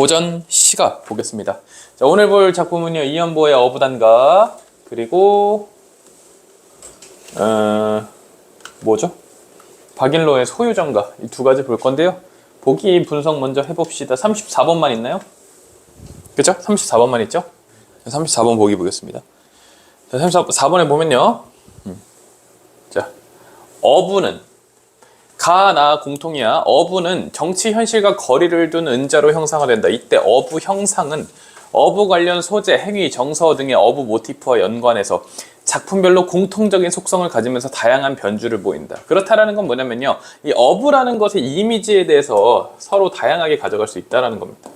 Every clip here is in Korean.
고전 시가 보겠습니다. 자, 오늘 볼 작품은요. 이연보의 어부단가 그리고 어, 뭐죠? 박일로의 소유정가 이 두 가지 볼 건데요. 보기 분석 먼저 해봅시다. 34번만 있나요? 그죠? 34번만 있죠? 34번 보기 보겠습니다. 자, 34번에 보면요. 음. 자, 어부는 가나 공통이야. 어부는 정치 현실과 거리를 둔 은자로 형상화된다. 이때 어부 형상은 어부 관련 소재, 행위, 정서 등의 어부 모티프와 연관해서 작품별로 공통적인 속성을 가지면서 다양한 변주를 보인다. 그렇다라는 건 뭐냐면요. 이 어부라는 것의 이미지에 대해서 서로 다양하게 가져갈 수 있다라는 겁니다.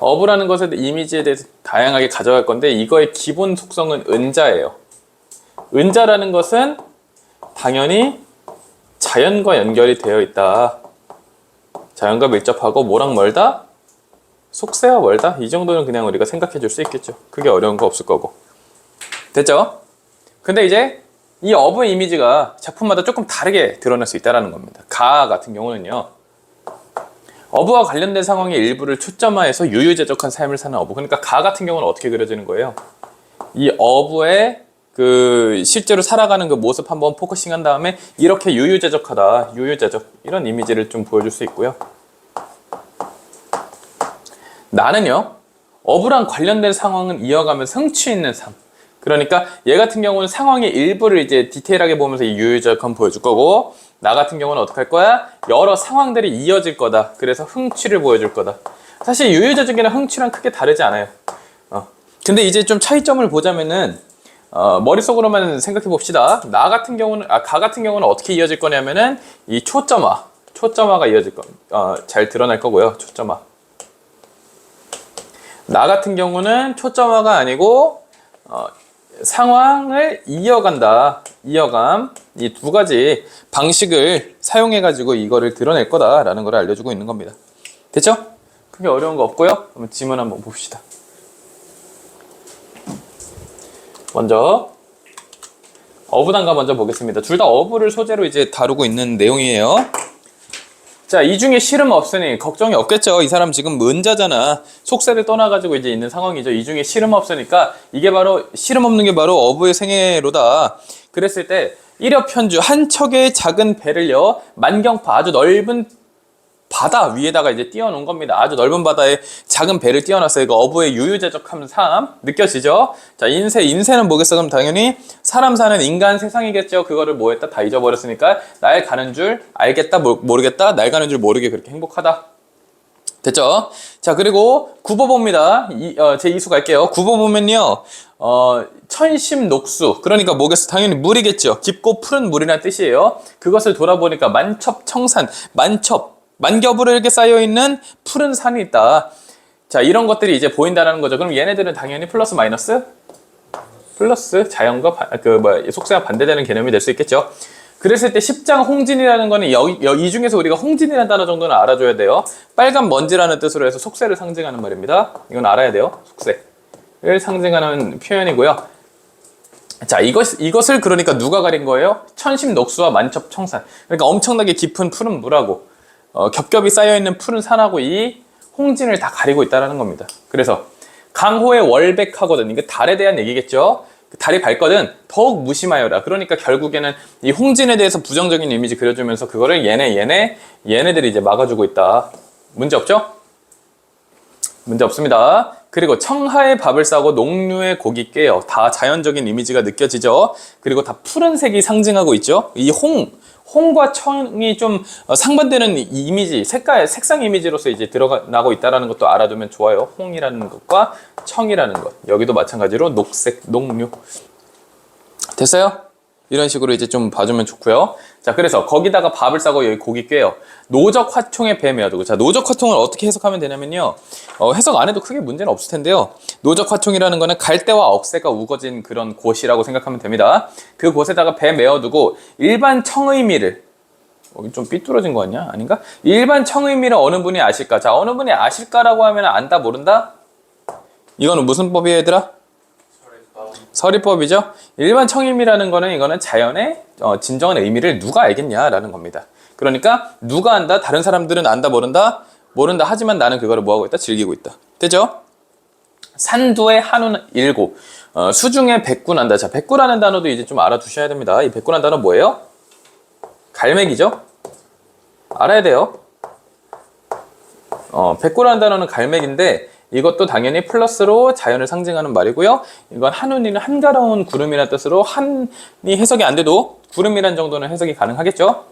어부라는 것의 이미지에 대해서 다양하게 가져갈 건데 이거의 기본 속성은 은자예요. 은자라는 것은 당연히 자연과 연결이 되어 있다. 자연과 밀접하고 뭐랑 멀다? 속세와 멀다? 이 정도는 그냥 우리가 생각해 줄 수 있겠죠. 그게 어려운 거 없을 거고. 됐죠? 근데 이제 이 어부 이미지가 작품마다 조금 다르게 드러날 수 있다는 겁니다. 가 같은 경우는요. 어부와 관련된 상황의 일부를 초점화해서 유유제적한 삶을 사는 어부. 그러니까 가 같은 경우는 어떻게 그려지는 거예요? 이 어부의 그 실제로 살아가는 그 모습 한번 포커싱한 다음에 이렇게 유유제적하다, 유유제적 이런 이미지를 좀 보여줄 수 있고요. 나는요 어부랑 관련된 상황은 이어가면서 흥취 있는 삶. 그러니까 얘 같은 경우는 상황의 일부를 이제 디테일하게 보면서 이 유유제적함 보여줄 거고 나 같은 경우는 어떻게 할 거야? 여러 상황들이 이어질 거다. 그래서 흥취를 보여줄 거다. 사실 유유제적이랑 흥취랑 크게 다르지 않아요. 어. 근데 이제 좀 차이점을 보자면은 어, 머릿속으로만 생각해 봅시다. 나 같은 경우는, 아, 가 같은 경우는 어떻게 이어질 거냐면은 이 초점화, 초점화가 이어질 거, 어, 잘 드러날 거고요. 초점화. 나 같은 경우는 초점화가 아니고, 어, 상황을 이어간다. 이어감. 이 두 가지 방식을 사용해 가지고 이거를 드러낼 거다라는 걸 알려 주고 있는 겁니다. 됐죠? 크게 어려운 거 없고요. 그럼 지문 한번 봅시다. 먼저 어부단가 먼저 보겠습니다. 둘 다 어부를 소재로 이제 다루고 있는 내용이에요. 자, 이 중에 실험 없으니 걱정이 없겠죠. 이 사람 지금 은자잖아. 속세를 떠나가지고 이제 있는 상황이죠. 이 중에 실험 없으니까 이게 바로 실험 없는 게 바로 어부의 생애로다. 그랬을 때 일엽 편주 한 척의 작은 배를요 만경파 아주 넓은 바다 위에다가 이제 띄워놓은 겁니다. 아주 넓은 바다에 작은 배를 띄워놨어요. 이거 어부의 유유제적함 삶 느껴지죠? 자 인세 인세는 뭐겠어? 그럼 당연히 사람 사는 인간 세상이겠죠. 그거를 뭐 했다 다 잊어버렸으니까 날 가는 줄 알겠다 모, 모르겠다 날 가는 줄 모르게 그렇게 행복하다. 됐죠? 자 그리고 구보 봅니다. 이, 어, 제 2수 갈게요. 구보 보면요. 어, 천심 녹수 그러니까 뭐겠어? 당연히 물이겠죠. 깊고 푸른 물이라는 뜻이에요. 그것을 돌아보니까 만첩 청산 만첩 만겹으로 이렇게 쌓여 있는 푸른 산이 있다. 자, 이런 것들이 이제 보인다는 거죠. 그럼 얘네들은 당연히 플러스 마이너스? 플러스 자연과 바, 그, 뭐, 속세와 반대되는 개념이 될 수 있겠죠. 그랬을 때 십장 홍진이라는 거는 여기, 여- 이 중에서 우리가 홍진이라는 단어 정도는 알아줘야 돼요. 빨간 먼지라는 뜻으로 해서 속세를 상징하는 말입니다. 이건 알아야 돼요. 속세를 상징하는 표현이고요. 자, 이것, 이것을 그러니까 누가 가린 거예요? 천심녹수와 만첩청산. 그러니까 엄청나게 깊은 푸른 물하고 어, 겹겹이 쌓여있는 푸른 산하고 이 홍진을 다 가리고 있다는 겁니다. 그래서 강호의 월백하거든. 이게 달에 대한 얘기겠죠. 그 달이 밝거든. 더욱 무심하여라. 그러니까 결국에는 이 홍진에 대해서 부정적인 이미지 그려주면서 그거를 얘네 얘네 얘네들이 이제 막아주고 있다. 문제 없죠? 문제 없습니다. 그리고 청하의 밥을 싸고 농류의 고기 깨요. 다 자연적인 이미지가 느껴지죠. 그리고 다 푸른색이 상징하고 있죠. 이 홍, 홍과 청이 좀 어, 상반되는 이 이미지, 색깔, 색상 이미지로서 이제 드러나고 있다는 것도 알아두면 좋아요. 홍이라는 것과 청이라는 것. 여기도 마찬가지로 녹색, 농류. 됐어요? 이런 식으로 이제 좀 봐주면 좋고요. 자, 그래서 거기다가 밥을 싸고 여기 고기 꿰요. 노적 화총에 배 메어두고. 자, 노적 화총을 어떻게 해석하면 되냐면요. 어, 해석 안 해도 크게 문제는 없을 텐데요. 노적 화총이라는 거는 갈대와 억새가 우거진 그런 곳이라고 생각하면 됩니다. 그 곳에다가 배 메어두고 일반 청의미를 어, 좀 삐뚤어진 거 아니야? 아닌가? 일반 청의미를 어느 분이 아실까? 자, 어느 분이 아실까라고 하면 안다 모른다? 이거는 무슨 법이에요, 얘들아? 서리법이죠. 일반 청임이라는 거는 이거는 자연의 어, 진정한 의미를 누가 알겠냐라는 겁니다. 그러니까 누가 안다, 다른 사람들은 안다 모른다. 모른다 하지만 나는 그거를 뭐하고 있다? 즐기고 있다. 되죠? 산두의 한우는 일고 어, 수중에 백구난다. 자, 백구라는 단어도 이제 좀 알아두셔야 됩니다. 이 백구란 단어 뭐예요? 갈매기죠? 알아야 돼요. 어, 백구라는 단어는 갈매기인데 이것도 당연히 플러스로 자연을 상징하는 말이고요. 이건 한운이는 한가로운 구름이라는 뜻으로 한이 해석이 안 돼도 구름이란 정도는 해석이 가능하겠죠?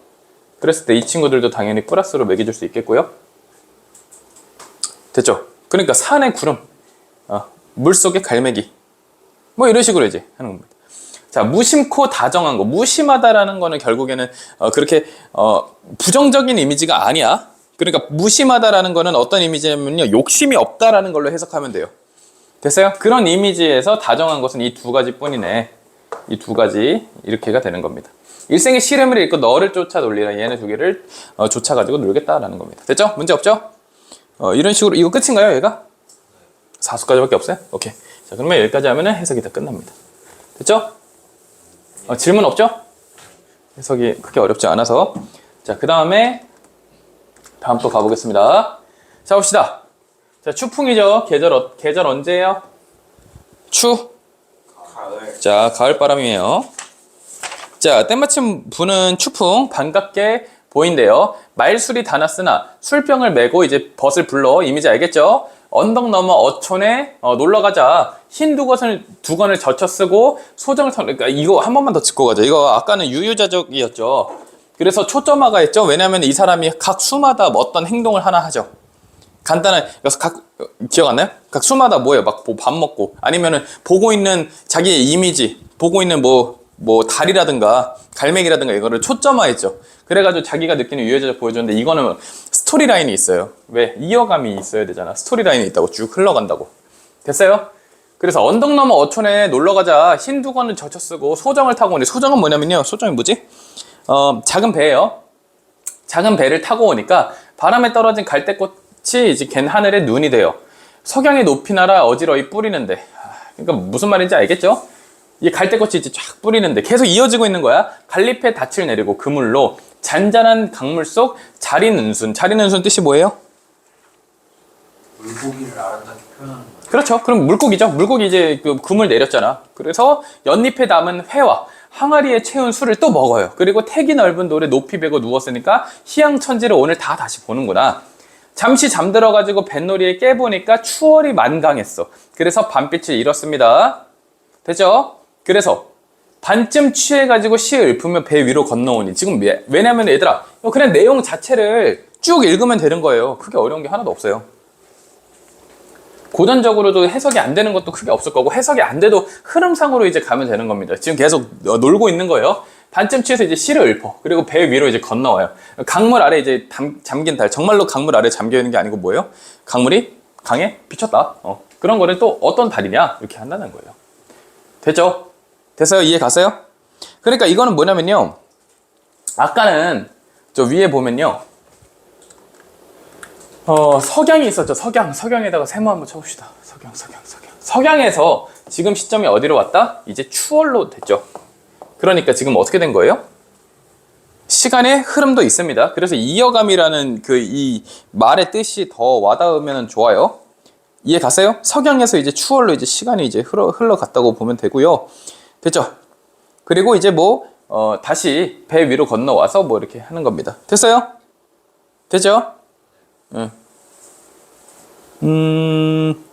그랬을 때 이 친구들도 당연히 플러스로 매겨줄 수 있겠고요. 됐죠? 그러니까 산의 구름, 어, 물속의 갈매기, 뭐 이런 식으로 이제 하는 겁니다. 자, 무심코 다정한 거, 무심하다라는 거는 결국에는 어, 그렇게 어, 부정적인 이미지가 아니야. 그러니까 무심하다라는 거는 어떤 이미지냐면요, 욕심이 없다라는 걸로 해석하면 돼요. 됐어요? 그런 이미지에서 다정한 것은 이 두 가지 뿐이네. 이 두 가지 이렇게가 되는 겁니다. 일생의 시름을 읽고 너를 쫓아 놀리라 얘네 두 개를 어, 쫓아가지고 놀겠다라는 겁니다. 됐죠? 문제 없죠? 어, 이런 식으로 이거 끝인가요, 얘가? 사수까지밖에 없어요? 오케이. 자, 그러면 여기까지 하면 해석이 다 끝납니다. 됐죠? 어, 질문 없죠? 해석이 크게 어렵지 않아서. 자, 그 다음에 다음 또 가보겠습니다. 자, 봅시다. 자, 추풍이죠. 계절, 어, 계절 언제예요? 추. 가을 자, 가을 바람이에요. 자, 때마침 부는 추풍 반갑게 보인대요. 말술이 다 났으나 술병을 메고 이제 벗을 불러 이미지 알겠죠? 언덕 넘어 어촌에 어, 놀러 가자. 흰 두건을 두건을 젖혀 쓰고 소정을 터 그러니까 이거 한 번만 더 짚고 가자. 이거 아까는 유유자적이었죠. 그래서 초점화가 했죠. 왜냐하면 이 사람이 각 수마다 뭐 어떤 행동을 하나 하죠. 간단한 그래서 각 어, 기억 안 나요? 각 수마다 뭐예요? 막 밥 먹고 아니면은 보고 있는 자기의 이미지, 보고 있는 뭐뭐 달이라든가 갈매기라든가 이거를 초점화했죠. 그래가지고 자기가 느끼는 유해자적 보여줬는데 이거는 스토리 라인이 있어요. 왜 이어감이 있어야 되잖아. 스토리 라인이 있다고 쭉 흘러간다고. 됐어요? 그래서 언덕 넘어 어촌에 놀러 가자. 흰 두건을 젖혀 쓰고 소정을 타고 오는데 소정은 뭐냐면요. 소정이 뭐지? 어 작은 배예요. 작은 배를 타고 오니까 바람에 떨어진 갈대꽃이 이제 갠 하늘에 눈이 돼요. 석양의 높이 날아 어지러이 뿌리는데. 아, 그러니까 무슨 말인지 알겠죠? 이 갈대꽃이 이제 쫙 뿌리는데 계속 이어지고 있는 거야. 갈잎에 닻을 내리고 그물로 잔잔한 강물 속 자린 은순. 자린 은순 뜻이 뭐예요? 물고기를 아름답게 표현하는 거예요. 그렇죠. 그럼 물고기죠. 물고기 이제 그 금을 내렸잖아. 그래서 연잎에 담은 회와 항아리에 채운 술을 또 먹어요. 그리고 택이 넓은 돌에 높이 베고 누웠으니까 희양천지를 오늘 다 다시 보는구나. 잠시 잠들어가지고 뱃놀이에 깨보니까 추월이 만강했어. 그래서 밤빛을 잃었습니다. 됐죠? 그래서 반쯤 취해가지고 시 읊으며 배 위로 건너오니 지금 왜- 왜냐면 얘들아 이거 그냥 내용 자체를 쭉 읽으면 되는 거예요. 크게 어려운 게 하나도 없어요. 고전적으로도 해석이 안 되는 것도 크게 없을 거고 해석이 안 돼도 흐름상으로 이제 가면 되는 겁니다. 지금 계속 어, 놀고 있는 거예요. 반쯤 취해서 이제 시를 읊어. 그리고 배 위로 이제 건너와요. 강물 아래 이제 담, 잠긴 달. 정말로 강물 아래 잠겨 있는 게 아니고 뭐예요? 강물이 강에 비쳤다. 어. 그런 거를 또 어떤 달이냐? 이렇게 한다는 거예요. 됐죠? 됐어요? 이해 갔어요? 그러니까 이거는 뭐냐면요. 아까는 저 위에 보면요. 어, 석양이 있었죠. 석양. 석양에다가 세모 한번 쳐봅시다. 석양, 석양, 석양. 석양에서 지금 시점이 어디로 왔다? 이제 추월로 됐죠. 그러니까 지금 어떻게 된 거예요? 시간의 흐름도 있습니다. 그래서 이어감이라는 그 이 말의 뜻이 더 와닿으면 좋아요. 이해 갔어요? 석양에서 이제 추월로 이제 시간이 이제 흘러, 흘러갔다고 보면 되고요. 됐죠? 그리고 이제 뭐, 어, 다시 배 위로 건너와서 뭐 이렇게 하는 겁니다. 됐어요? 됐죠? 응. 음.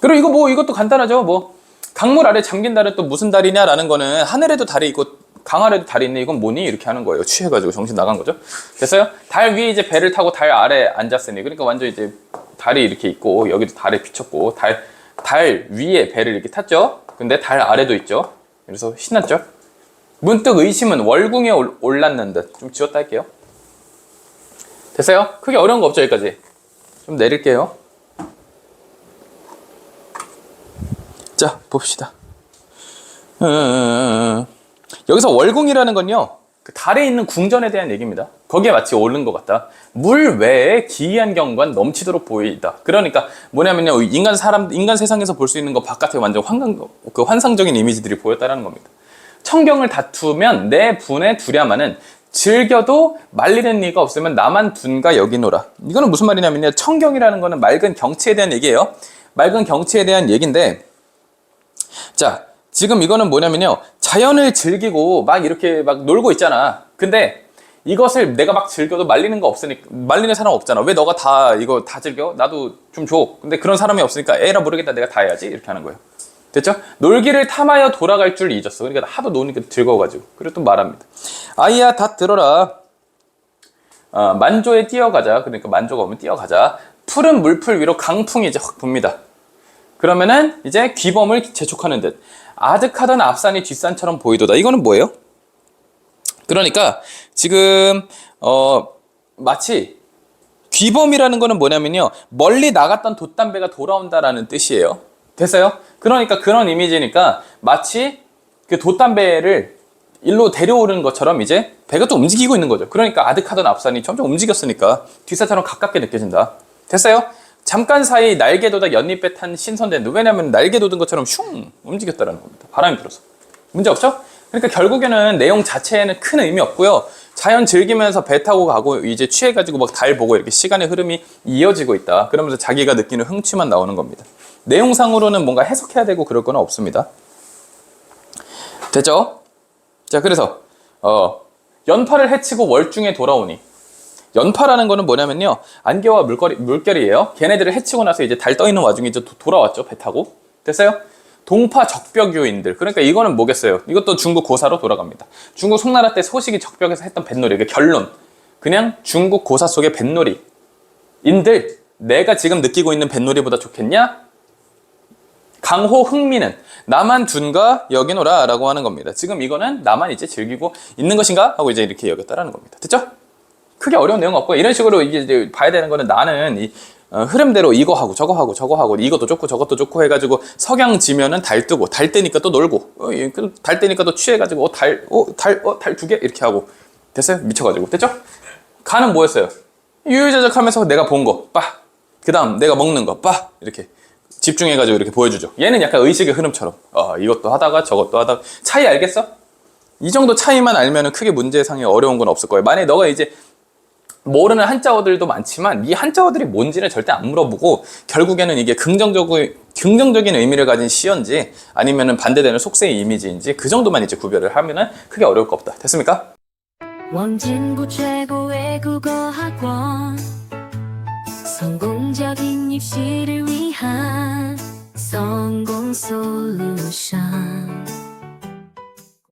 그리고 이거 뭐 이것도 간단하죠. 뭐 강물 아래 잠긴 달은 또 무슨 달이냐라는 거는 하늘에도 달이 있고 강 아래도 달이 있네. 이건 뭐니? 이렇게 하는 거예요. 취해가지고 정신 나간 거죠. 됐어요? 달 위에 이제 배를 타고 달 아래 앉았으니 그러니까 완전 이제 달이 이렇게 있고 여기도 달에 비쳤고 달 달 위에 배를 이렇게 탔죠. 근데 달 아래도 있죠. 그래서 신났죠. 문득 의심은 월궁에 올- 올랐는 듯. 좀 지웠다 할게요. 됐어요? 크게 어려운 거 없죠, 여기까지. 좀 내릴게요. 자, 봅시다. 음, 여기서 월궁이라는 건요, 그 달에 있는 궁전에 대한 얘기입니다. 거기에 마치 오른 것 같다. 물 외에 기이한 경관 넘치도록 보이다. 그러니까 뭐냐면요, 인간 사람, 인간 세상에서 볼 수 있는 거 바깥에 완전 환상, 그 환상적인 이미지들이 보였다라는 겁니다. 청경을 다투면 내 분의 두려마는 즐겨도 말리는 이가 없으면 나만 둔가 여기 놀아. 이거는 무슨 말이냐면요. 청경이라는 거는 맑은 경치에 대한 얘기예요. 맑은 경치에 대한 얘기인데, 자, 지금 이거는 뭐냐면요. 자연을 즐기고 막 이렇게 막 놀고 있잖아. 근데 이것을 내가 막 즐겨도 말리는 거 없으니까, 말리는 사람 없잖아. 왜 너가 다 이거 다 즐겨? 나도 좀 줘. 근데 그런 사람이 없으니까 에라 모르겠다. 내가 다 해야지. 이렇게 하는 거예요. 됐죠? 놀기를 탐하여 돌아갈 줄 잊었어. 그러니까 하도 노니까 즐거워가지고. 그리고 또 말합니다. 아이야, 다 들어라. 어, 만조에 뛰어가자. 그러니까 만조가 오면 뛰어가자. 푸른 물풀 위로 강풍이 이제 확 붑니다. 그러면은 이제 귀범을 재촉하는 듯. 아득하던 앞산이 뒷산처럼 보이도다. 이거는 뭐예요? 그러니까 지금 어 마치 귀범이라는 거는 뭐냐면요. 멀리 나갔던 돛담배가 돌아온다라는 뜻이에요. 됐어요? 그러니까 그런 이미지니까 마치 그 돛담배를 일로 데려오는 것처럼 이제 배가 또 움직이고 있는 거죠. 그러니까 아득하던 앞산이 점점 움직였으니까 뒷산처럼 가깝게 느껴진다. 됐어요? 잠깐 사이 날개 돋아 연잎에 탄 신선된 눈. 왜냐면 날개 돋은 것처럼 슝 움직였다라는 겁니다. 바람이 불어서. 문제 없죠? 그러니까 결국에는 내용 자체에는 큰 의미 없고요. 자연 즐기면서 배 타고 가고 이제 취해가지고 막 달 보고 이렇게 시간의 흐름이 이어지고 있다. 그러면서 자기가 느끼는 흥취만 나오는 겁니다. 내용상으로는 뭔가 해석해야 되고 그럴 건 없습니다. 됐죠? 자, 그래서 어, 연파를 해치고 월중에 돌아오니 연파라는 거는 뭐냐면요 안개와 물거리, 물결이에요 걔네들을 해치고 나서 이제 달 떠 있는 와중에 이제 도- 돌아왔죠 배 타고 됐어요? 동파 적벽 요인들 그러니까 이거는 뭐겠어요 이것도 중국 고사로 돌아갑니다 중국 송나라 때 소식이 적벽에서 했던 뱃놀이 그 결론 그냥 중국 고사 속의 뱃놀이 인들 내가 지금 느끼고 있는 뱃놀이보다 좋겠냐? 강호 흥미는 나만 둔가 여기노라 라고 하는 겁니다. 지금 이거는 나만 이제 즐기고 있는 것인가? 하고 이제 이렇게 여겼다라는 겁니다. 됐죠? 크게 어려운 내용 없고 이런 식으로 이제 봐야 되는 거는 나는 이 어, 흐름대로 이거 하고 저거 하고 저거 하고 이것도 좋고 저것도 좋고 해가지고 석양 지면은 달 뜨고 달 뜨니까 또 놀고 어, 예, 그달 뜨니까 또 취해가지고 어 달 어 달 어 달 두 개 이렇게 하고 됐어요? 미쳐가지고 됐죠? 가는 뭐였어요? 유유자적하면서 내가 본 거, 빠. 그 다음 내가 먹는 거, 빠. 이렇게 집중해가지고 이렇게 보여주죠. 얘는 약간 의식의 흐름처럼. 어, 이것도 하다가 저것도 하다가. 차이 알겠어? 이 정도 차이만 알면은 크게 문제상에 어려운 건 없을 거예요. 만약에 너가 이제 모르는 한자어들도 많지만 이 한자어들이 뭔지를 절대 안 물어보고 결국에는 이게 긍정적인 긍정적인 의미를 가진 시인지 아니면은 반대되는 속세의 이미지인지 그 정도만 이제 구별을 하면은 크게 어려울 거 없다. 됐습니까? 원진구 최고의 국어학원 성공 적인 입시를 위한 성공 솔루션